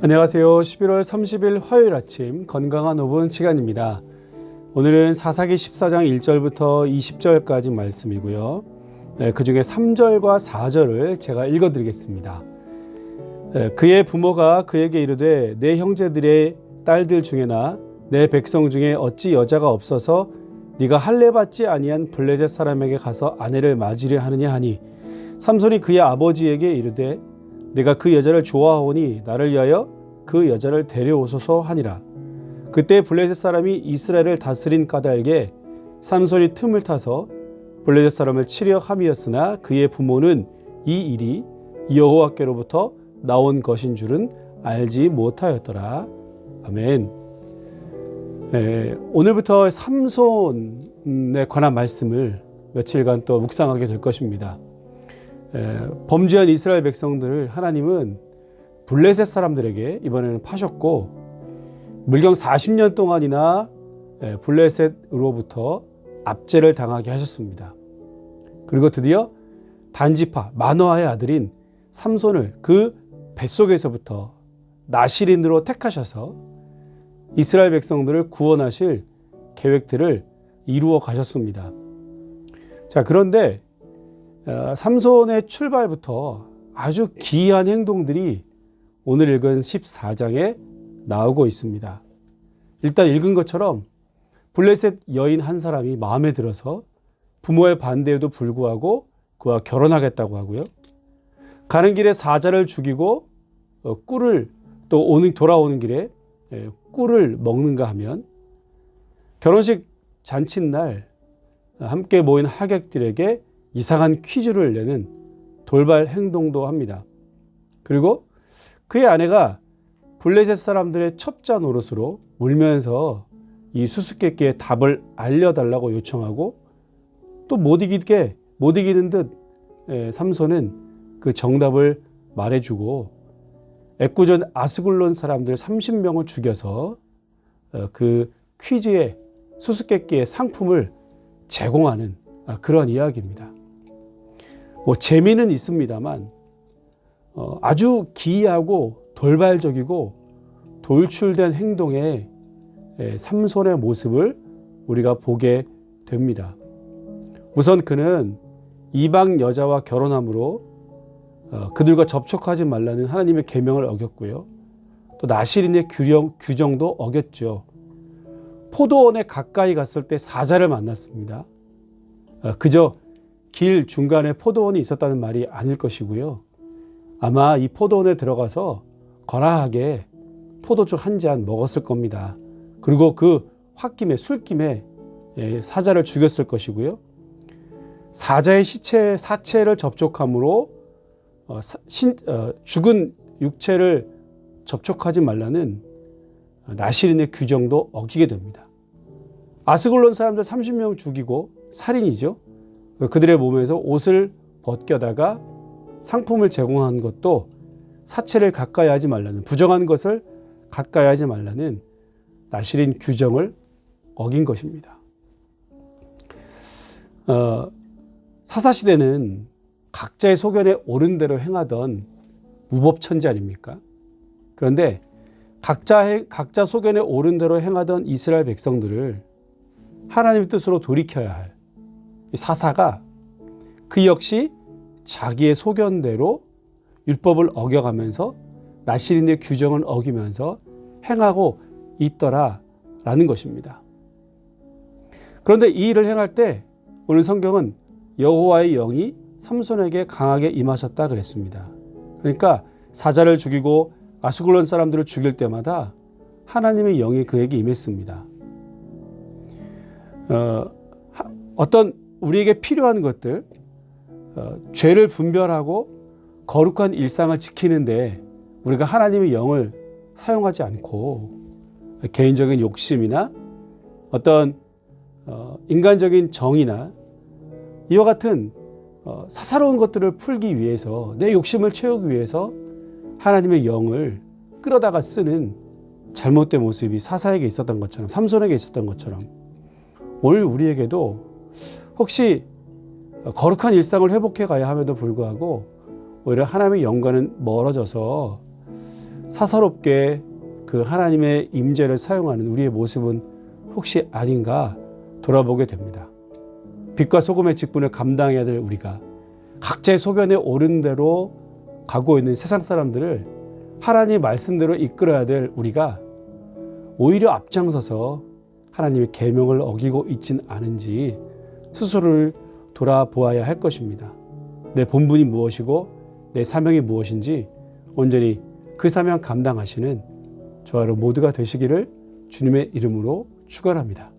안녕하세요. 11월 30일 화요일 아침 건강한 5분 시간입니다. 오늘은 사사기 14장 1절부터 20절까지 말씀이고요. 네, 그 중에 3절과 4절을 제가 읽어드리겠습니다. 네, 그의 부모가 그에게 이르되 내 형제들의 딸들 중에나 내 백성 중에 어찌 여자가 없어서 네가 할례 받지 아니한 블레셋 사람에게 가서 아내를 맞으려 하느냐 하니 삼손이 그의 아버지에게 이르되 내가 그 여자를 좋아하오니 나를 위하여 그 여자를 데려오소서 하니라. 그때 블레셋 사람이 이스라엘을 다스린 까닭에 삼손이 틈을 타서 블레셋 사람을 치려 함이었으나 그의 부모는 이 일이 여호와께로부터 나온 것인 줄은 알지 못하였더라. 아멘. 에, 오늘부터 삼손에 관한 말씀을 며칠간 또 묵상하게 될 것입니다. 에, 범죄한 이스라엘 백성들을 하나님은 블레셋 사람들에게 이번에는 파셨고 물경 40년 동안이나 에, 블레셋으로부터 압제를 당하게 하셨습니다. 그리고 드디어 단지파 마노아의 아들인 삼손을 그 뱃속에서부터 나시린으로 택하셔서 이스라엘 백성들을 구원하실 계획들을 이루어 가셨습니다. 자, 그런데 어, 삼손의 출발부터 아주 기이한 행동들이 오늘 읽은 14장에 나오고 있습니다. 일단 읽은 것처럼 블레셋 여인 한 사람이 마음에 들어서 부모의 반대에도 불구하고 그와 결혼하겠다고 하고요. 가는 길에 사자를 죽이고 어, 꿀을 또 오는 돌아오는 길에 예, 꿀을 먹는가 하면 결혼식 잔칫날 함께 모인 하객들에게 이상한 퀴즈를 내는 돌발 행동도 합니다. 그리고 그의 아내가 블레셋 사람들의 첩자 노릇으로 울면서 이 수수께끼의 답을 알려달라고 요청하고 또 못 이기게 못 이기는 듯 예, 삼손은 그 정답을 말해주고 애꿎은 아스글론 사람들 30명을 죽여서 어, 그 퀴즈의 수수께끼의 상품을 제공하는 아, 그런 이야기입니다. 뭐 재미는 있습니다만 어, 아주 기이하고 돌발적이고 돌출된 행동의 예, 삼손의 모습을 우리가 보게 됩니다. 우선 그는 이방 여자와 결혼함으로 어, 그들과 접촉하지 말라는 하나님의 계명을 어겼고요. 또 나시린의 규령, 규정도 어겼죠. 포도원에 가까이 갔을 때 사자를 만났습니다. 어, 그저 길 중간에 포도원이 있었다는 말이 아닐 것이고요. 아마 이 포도원에 들어가서 거나하게 포도주 한 잔 먹었을 겁니다. 그리고 그 홧김에 술김에 예, 사자를 죽였을 것이고요. 사자의 시체 사체를 접촉함으로 어, 신, 어, 죽은 육체를 접촉하지 말라는 나시린의 규정도 어기게 됩니다. 아스글론 사람들 30명 죽이고 살인이죠. 그들의 몸에서 옷을 벗겨다가 상품을 제공한 것도 사체를 가까이 하지 말라는 부정한 것을 가까이 하지 말라는 나시린 규정을 어긴 것입니다. 어, 사사시대는 각자의 소견에 옳은 대로 행하던 무법천지 아닙니까? 그런데 각자, 각자 소견에 옳은 대로 행하던 이스라엘 백성들을 하나님의 뜻으로 돌이켜야 할 사사가 그 역시 자기의 소견대로 율법을 어겨가면서 나시린의 규정을 어기면서 행하고 있더라라는 것입니다. 그런데 이 일을 행할 때 오늘 성경은 여호와의 영이 삼손에게 강하게 임하셨다 그랬습니다. 그러니까 사자를 죽이고 아수글론 사람들을 죽일 때마다 하나님의 영이 그에게 임했습니다. 어, 어떤 우리에게 필요한 것들, 어, 죄를 분별하고 거룩한 일상을 지키는데 우리가 하나님의 영을 사용하지 않고 개인적인 욕심이나 어떤 어, 인간적인 정의나 이와 같은 어, 사사로운 것들을 풀기 위해서 내 욕심을 채우기 위해서 하나님의 영을 끌어다가 쓰는 잘못된 모습이 사사에게 있었던 것처럼 삼손에게 있었던 것처럼 오늘 우리에게도 혹시 거룩한 일상을 회복해 가야 함에도 불구하고 오히려 하나님의 영과는 멀어져서 사사롭게 그 하나님의 임재를 사용하는 우리의 모습은 혹시 아닌가 돌아보게 됩니다. 빛과 소금의 직분을 감당해야 될 우리가 각자의 소견에 오른 대로 가고 있는 세상 사람들을 하나님 말씀대로 이끌어야 될 우리가 오히려 앞장서서 하나님의 계명을 어기고 있진 않은지 스스로를 돌아보아야 할 것입니다. 내 본분이 무엇이고 내 사명이 무엇인지 온전히 그 사명 감당하시는 여러분 모두가 되시기를 주님의 이름으로 축원합니다.